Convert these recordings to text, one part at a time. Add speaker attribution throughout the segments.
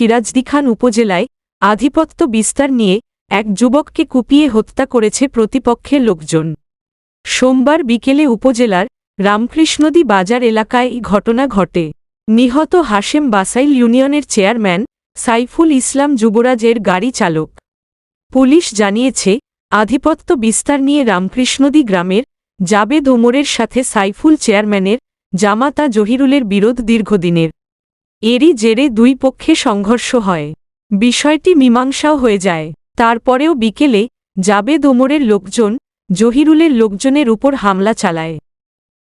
Speaker 1: সিরাজদি খান উপজেলায় আধিপত্য বিস্তার নিয়ে এক যুবককে কুপিয়ে হত্যা করেছে প্রতিপক্ষের লোকজন। সোমবার বিকেলে উপজেলার রামকৃষ্ণদী বাজার এলাকায় এই ঘটনা ঘটে। নিহত হাশেম বাসাইল ইউনিয়নের চেয়ারম্যান সাইফুল ইসলাম যুবরাজের গাড়ি চালক। পুলিশ জানিয়েছে, আধিপত্য বিস্তার নিয়ে রামকৃষ্ণদী গ্রামের জাবেদ ওমরের সাথে সাইফুল চেয়ারম্যানের জামাতা জহিরুলের বিরোধ দীর্ঘদিনের। এরই জেরে দুই পক্ষে সংঘর্ষ হয়। বিষয়টি মীমাংসাও হয়ে যায়। তারপরেও বিকেলে জাবেদ ওমরের লোকজন জহিরুলের লোকজনের উপর হামলা চালায়।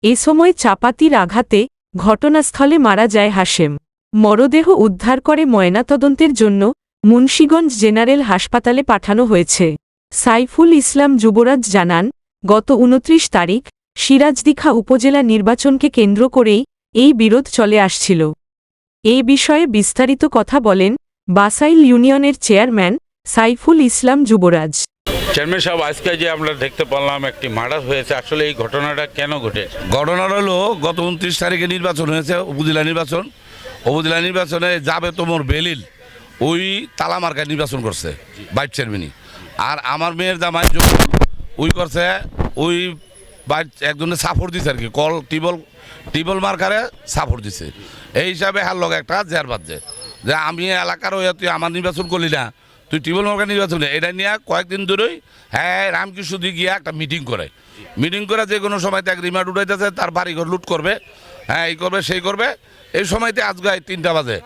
Speaker 1: এ সময় চাপাতির আঘাতে ঘটনাস্থলে মারা যায় হাশেম। মরদেহ উদ্ধার করে ময়নাতদন্তের জন্য মুন্সীগঞ্জ জেনারেল হাসপাতালে পাঠানো হয়েছে। সাইফুল ইসলাম যুবরাজ জানান, গত উনত্রিশ তারিখ সিরাজদিখা উপজেলা নির্বাচনকে কেন্দ্র করেই এই বিরোধ চলে আসছিল। এই বিষয়ে বিস্তারিত কথা বলেন বাসাইল ইউনিয়নের চেয়ারম্যান সাইফুল ইসলাম যুবরাজ।
Speaker 2: চেয়ারম্যান সাহেব আজকে যে আমরা দেখতে পারলাম একটি মার্ডার হয়েছে আসলে এই ঘটনাটা কেন ঘটে?
Speaker 3: ঘটনাটা হলো গত উনত্রিশ তারিখে নির্বাচন হয়েছে উপজেলা নির্বাচন। উপজেলা নির্বাচনে যাবে তোমর বেলিল ওই তালা মার্কায় নির্বাচন করছে বাইট চেয়ারম্যানই। আর আমার মেয়ের জামাই যখন ওই করছে ওই বাইট একজনে সাপোর্ট দিছে আর কি কল টিবল টিবল মার্কারে সাপোর্ট দিছে। এই হিসাবে হার লগে একটা জের বাজছে যে আমি এলাকার হয়ে তুই আমার নির্বাচন করলি না, তুই টিবল মার্কার নির্বাচন এটা নিয়ে কয়েকদিন ধরেই হ্যাঁ রামকৃষ্ণ দিয়ে গিয়ে একটা মিটিং করে। মিটিং করে যে কোনো সময় এক রিমান্ড উঠাইতেছে, তার বাড়িঘর লুট করবে হ্যাঁ এই করবে, সেই করবে। এই সময়তে আজকে তিনটা বাজে।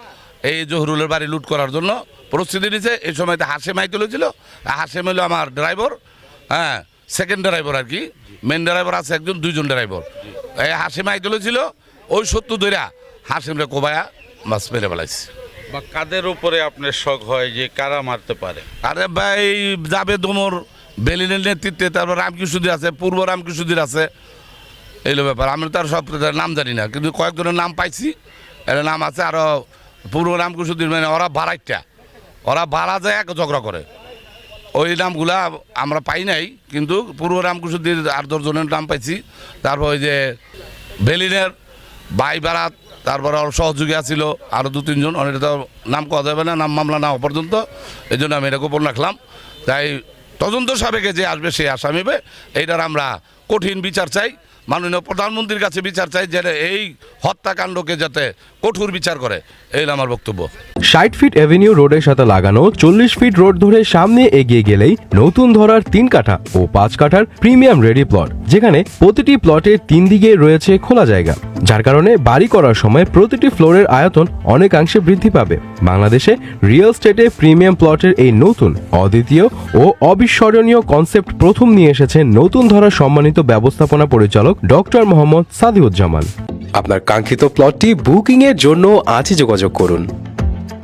Speaker 3: এই জহরুলের বাড়ি লুট করার জন্য প্রস্তুতি নিছে। এই সময়তে হাসেম আইতে ছিল হাসে হলো আমার ড্রাইভার হ্যাঁ সেকেন্ড ড্রাইভার আর কি? মেন ড্রাইভার আছে একজন দুইজন ড্রাইভার এই হাসেম আইতে ছিল ওই সত্তর ধরা হাসেমরে কোবায়া মাছ মেরে বেলাইছে
Speaker 2: বা কাদের উপরে আপনার শখ হয় যে কারা মারতে পারে?
Speaker 3: আরে ভাই যাবে তোমর বেলিনের নেতৃত্বে তারপর রামকৃষ্ণদের আছে পূর্ব রামকৃষ্ণদের আছে। এইলো ব্যাপার আমি তার সব নাম জানি না কিন্তু কয়েকজনের নাম পাইছি। এর নাম আছে আরও পূর্ব রামকৃষ্ণদের মানে ওরা ভাড়াইটা ওরা ভাড়া যায় এক ঝগড়া করে। ওই নামগুলা আমরা পাই নাই, কিন্তু পূর্ব রামকৃষ্ণদের আট দশজনের নাম পাইছি। তারপর ওই যে বেলিনের বাই বারাত, তারপরে ওর সহযোগী আছিল আরও দু, তিনজন, অনেক তো নাম কওয়া যাবে না, নাম মামলা না পর্যন্ত এই জন্য আমি এটা গোপন রাখলাম। তাই তদন্ত সাবেকে যে আসবে সে আসামিবে এইটার আমরা কঠিন বিচার চাই। মাননীয় প্রধানমন্ত্রীর কাছে বিচার চাই যে এই হত্যাকাণ্ডকে যাতে কঠোর বিচার করে। এই আমার বক্তব্য।
Speaker 4: ষাট ফিট এভিনিউ রোডের সাথে লাগানো, চল্লিশ ফিট রোড ধরে সামনে এগিয়ে গেলেই নতুন ধরার তিন কাঠা ও পাঁচ কাঠার প্রিমিয়াম রেডি প্লট, যেখানে প্রতিটি প্লটের তিন দিকে রয়েছে খোলা জায়গা। যার কারণে বাড়ি করার সময় প্রতিটি ফ্লোরের আয়তন অনেকাংশে বৃদ্ধি পাবে। বাংলাদেশে রিয়েল স্টেটে প্রিমিয়াম প্লটের এই নতুন, অদ্বিতীয় ও অবিস্মরণীয় কনসেপ্ট প্রথম নিয়ে এসেছে নতুন ধরার সম্মানিত ব্যবস্থাপনা পরিচালক ডক্টর মোহাম্মদ সাদিউজ্জামান। আপনার কাঙ্ক্ষিত প্লটটি বুকিং এর জন্য আজই যোগাযোগ করুন।